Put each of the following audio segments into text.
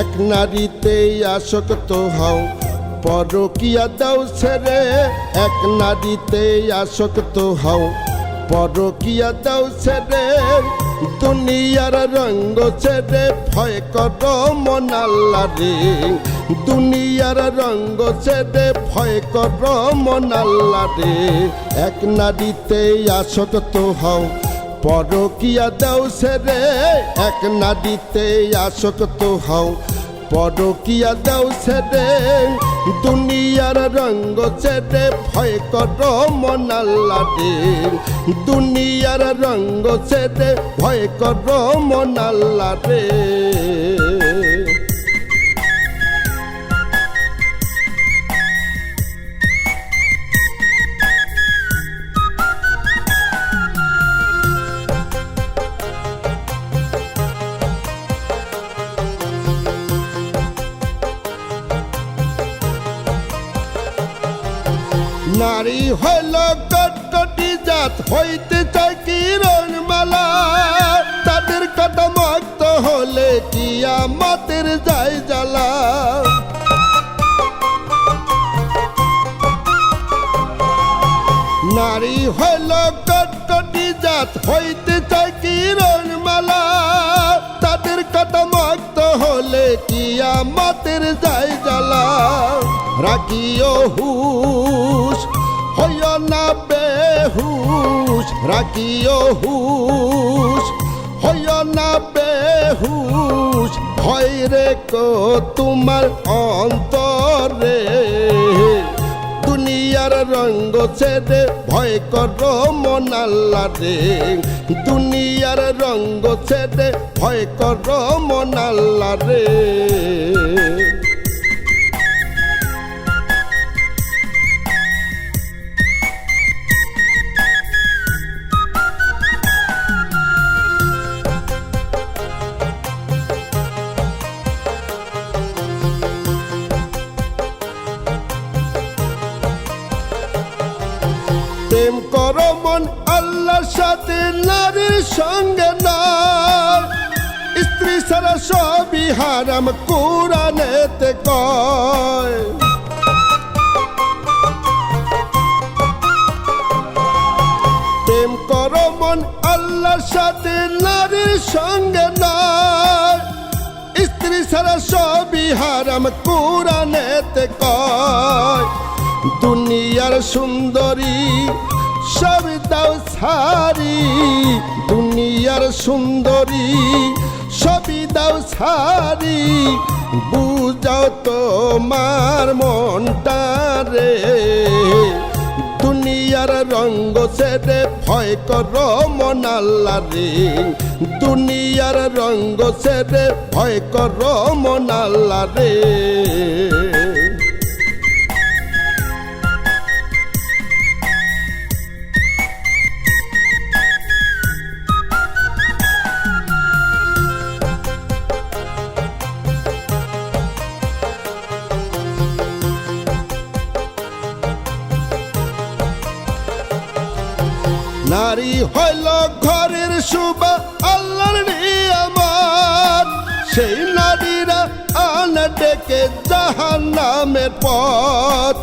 এক নারীতে আসক্ত হও, পরকিয়া দাও ছেড়ে। এক নারীতে আসক্ত হও, পরকিয়া দাও ছেড়ে। দুনিয়ার রঙ্গ ছেড়ে ভয় কর মনাল্লা রে দুনিয়ার রঙ্গ ছেড়ে ভয় কর মনাল্লা রে এক নারীতে আসক্ত হও পরকিয়া দাও রে এক নারীতে আসক্ত হও। পরকিয়া দাও রে দুনিয়ার রঙ্গ ছেড়ে ভয় কর মনাল্লা রে দুনিয়ার রঙ্গ ছেড়ে ভয় কর মনাল্লা নারী হইল কটকটি জাত, হইতে চায় কিরণ মালা। তাদের কথা মক্ত হলে কিয়ামতের যায় জ্বালা। নারী হইল কটকটি জাত, হইতে চায় কিরণ হলে কিয়ামতের যাই জ্বালা রাখিও হুশ, হইও না বেহুশ রাখিও হুশ, হইও না বেহুশ, ভয় রে কো তোমার অন্তরে। দুনিয়ার রঙ্গ ছেড়ে ভয় কর মনাল্লা রে দুনিয়ার রঙ্গ ছেড়ে ভয় কর মনাল্লা রে প্রেম কর মন, আল্লাহর সাথে নারীর সঙ্গে নয় স্ত্রী ছাড়া সবই হারাম, কোরআনেতে কয়। প্রেম কর মন, আল্লাহর সাথে নারীর সঙ্গে নয় স্ত্রী ছাড়া সবই হারাম, কোরআনেতে কয়। দুনিয়ার সুন্দরী, সব দাও ছাড়ি। দুনিয়ার সুন্দরী, সবই দাও ছাড়ি। বুঝাও তোমার মনটা রে। দুনিয়ার রঙ্গ ছেড়ে ভয় কর মনাল্লা রে। দুনিয়ার রঙ্গ ছেড়ে ভয় কর মনাল্লা রে। নারী হইল ঘরের শুভা, আল্লাহর নিয়ামত। সেই নারীরা আন ডেকে জাহান নামের পথ।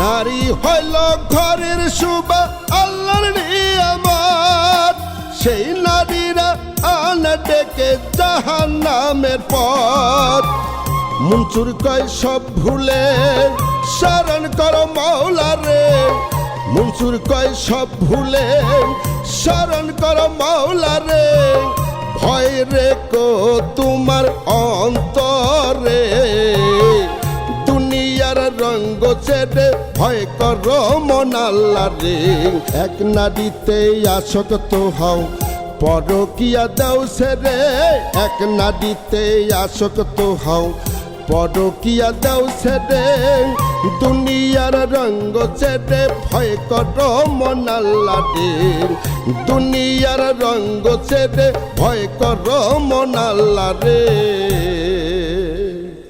নারী হইল ঘরের শুভা, আল্লাহর নিয়ামত। সেই নারীরা আন ডেকে জাহান নামের পথ। মনসুর কয়, সব ভুলে শরণ কর মাওলা রে। কয়, সব ভুলে শরণ কর মাওলা রে। ভয় রে কো তোমার অন্তরে। দুনিয়ার রঙ্গ ছেড়ে ভয় কর মনাল্লা রে। এক নারীতে আসক্ত হও, পরকিয়া দাও ছেড়ে। এক নারীতে আসক্ত হও পরকিয়া দাও ছেড়ে, দুনিয়ার রঙ্গ ছেড়ে, ভয় কর মনাল্লা রে দুনিয়ার রঙ্গ ছেড়ে, ভয় কর মনাল্লা রে